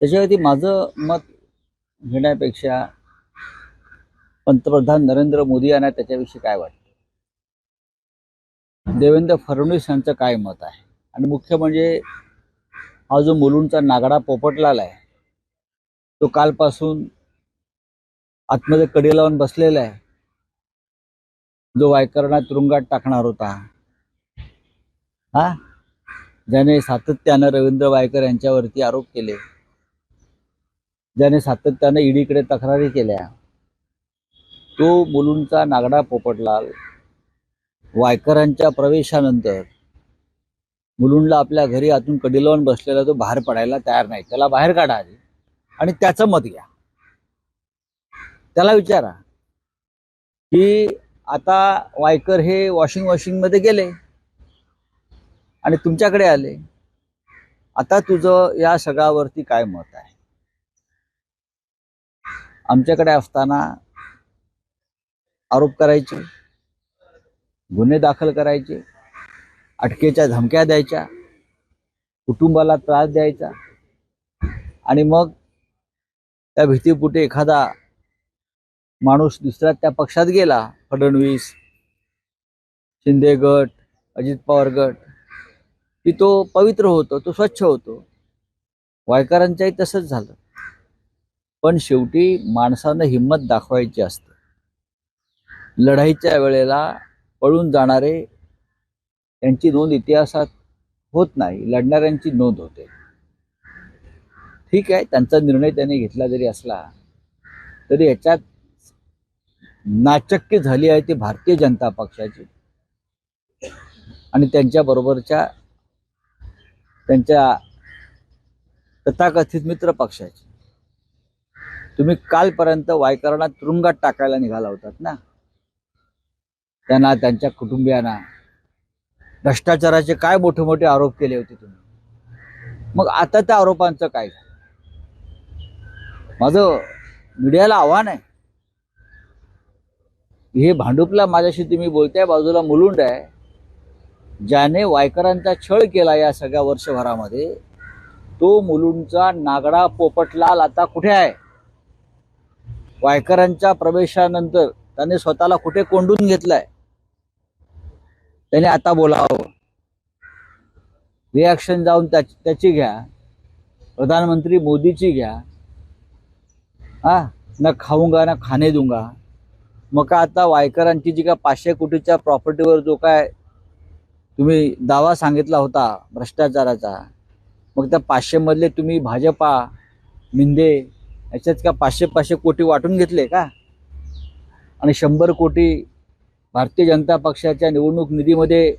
त्याच्यावरती माझं मत घेण्यापेक्षा पंतप्रधान नरेंद्र मोदी यांना त्याच्याविषयी काय वाटतं? देवेंद्र फडणवीस यांचं काय मत आहे? आणि मुख्य म्हणजे हा जो मुलूंचा नागडा पोपटलाला आहे तो कालपासून आतमध्ये कडी लावून बसलेला आहे. जो वायकरणा तुरुंगात टाकणार होता. हा? ज्याने सातत्यानं रवींद्र वायकर यांच्यावरती आरोप केले. ज्याने सातत्यानं ईडीकडे तक्रारी केल्या. तो मुलूंचा नागडा पोपटलाल वायकरांच्या प्रवेशानंतर मुलुंडला आपल्या घरी आतून कडी लावून बसलेला तो बाहेर पडायला तयार नाही. त्याला बाहेर काढा आधी आणि त्याचं मत घ्या. त्याला विचारा की आता वायकर हे वॉशिंग मशीनमध्ये गेले आणि तुमच्याकडे आले. आता तुझं या सगळ्यावरती काय मत आहे? आमच्याकडे असताना आरोप करायचे गुन्हे दाखल करायचे अटकेच्या धमक्या द्यायच्या कुटुंबाला त्रास द्यायचा आणि मग त्या भीतीपुटे एखादा माणूस दुसऱ्या त्या पक्षात गेला फडणवीस शिंदे गट अजित पवार गट की तो पवित्र होतो तो स्वच्छ होतो. वायकरांच्याही तसंच झालं. पण शेवटी माणसानं हिंमत दाखवायची असते. लढाईच्या वेळेला पळून जाणारे त्यांची नोंद इतिहासात होत नाही लढणाऱ्यांची नोंद होते. ठीक आहे त्यांचा निर्णय त्यांनी घेतला जरी असला तरी याच्यात नाचक्य झाली आहे ती भारतीय जनता पक्षाची. आणि त्यांच्या बरोबरच्या त्यांच्या तथाकथित मित्र पक्षाची. तुम्ही कालपर्यंत वायकरांना तुरुंगात टाकायला निघाला होतात ना? त्यांना त्यांच्या कुटुंबियांना. भ्रष्टाचाराचे काय मोठे मोठे आरोप केले होते तुम्ही? मग आता त्या आरोपांचं काय माझं मीडियाला आव्हान आहे. हे भांडुपला माझ्याशी तुम्ही बोलताय बाजूला मुलुंड आहे. ज्याने वायकरांचा छळ केला या सगळ्या वर्षभरामध्ये तो मुलुंडचा नागडा पोपटलाल आता कुठे आहे? वायकरांच्या प्रवेशानंतर त्यांनी स्वतःला कुठे कोंडून घेतलाय? त्याने आता बोलावं. रिॲक्शन जाऊन त्याची घ्या. प्रधानमंत्री मोदीची घ्या. हा? ना खाऊंगा ना खाणे दूंगा. मग का आता वायकरांची जी का पाचशे कोटीच्या प्रॉपर्टीवर जो काय तुम्ही दावा सांगितला होता भ्रष्टाचाराचा मग त्या पाचशे मधले तुम्ही भाजपा मिंदे याच्यात का पाचशे पाचशे कोटी वाटून घेतले का? आणि शंभर कोटी भारतीय जनता पक्षाच्या निवडणूक निधीमध्ये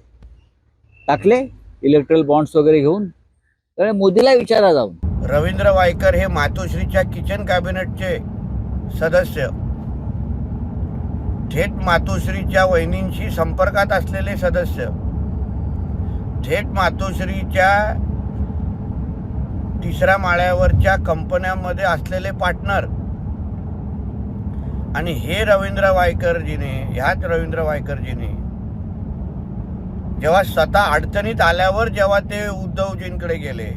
टाकले इलेक्ट्रल बॉन्ड्स वगैरे घेऊन. तर मोदीला विचारा जाऊन. रवींद्र वायकर हे मातोश्रीच्या किचन कॅबिनेटचे सदस्य. थेट मातोश्रीच्या वहिनींशी संपर्कात असलेले सदस्य. थेट मातोश्रीच्या तिसऱ्या माळ्यावरच्या कंपन्यांमध्ये असलेले पार्टनर आणि हे रवींद्र वायकरजीने ह्याच रवींद्र वायकरजीने जेव्हा स्वतः अडचणीत आल्यावर जेव्हा ते उद्धवजींकडे गेले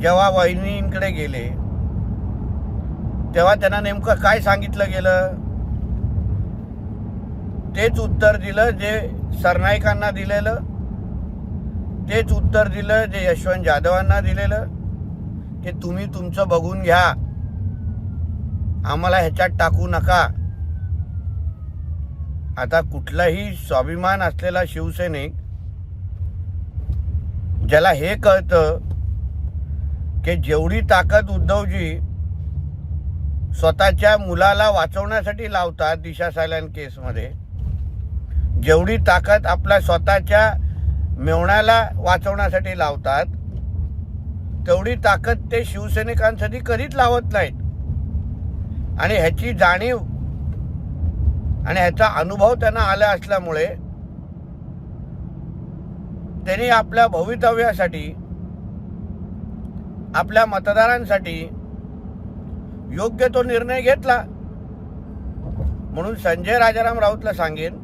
जेव्हा वहिनींकडे गेले तेव्हा त्यांना नेमकं काय सांगितलं गेलं? तेच उत्तर दिलं जे सरनाईकांना दिलेलं तेच उत्तर दिलं जे यशवंत जाधवांना दिलेलं की तुम्ही तुमचं बघून घ्या. आम्हाला ह्याच्यात टाकू नका. आता कुठलाही स्वाभिमान असलेला शिवसैनिक ज्याला हे कळतं की जेवढी ताकद उद्धवजी स्वतःच्या मुलाला वाचवण्यासाठी लावतात दिशा सायलॅन केसमध्ये जेवढी ताकद आपल्या स्वतःच्या मेवण्याला वाचवण्यासाठी लावतात तेवढी ताकद ते शिवसैनिकांसाठी कधीच लावत नाहीत. आणि ह्याची जाणीव आणि ह्याचा अनुभव त्यांना आला असल्यामुळे त्यांनी आपल्या भवितव्यासाठी आपल्या मतदारांसाठी योग्य तो निर्णय घेतला. म्हणून संजय राजाराम राऊतला सांगेन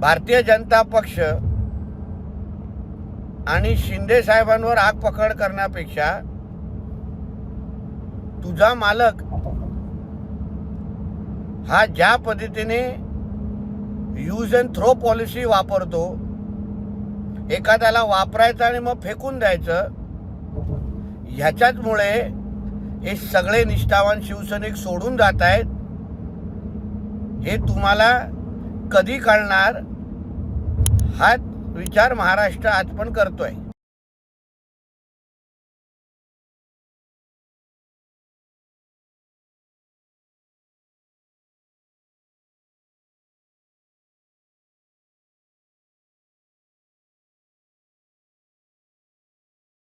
भारतीय जनता पक्ष आणि शिंदे साहेबांवर आग पकड करण्यापेक्षा तुझा मालक हा ज्या पद्धतीने यूज अँड थ्रो पॉलिसी वापरतो एखाद्याला वापरायचं आणि मग फेकून द्यायचं ह्याच्याचमुळे हे सगळे निष्ठावान शिवसैनिक सोडून जात आहेत. हे तुम्हाला कधी कळणार? हा विचार महाराष्ट्र आज पण करतोय.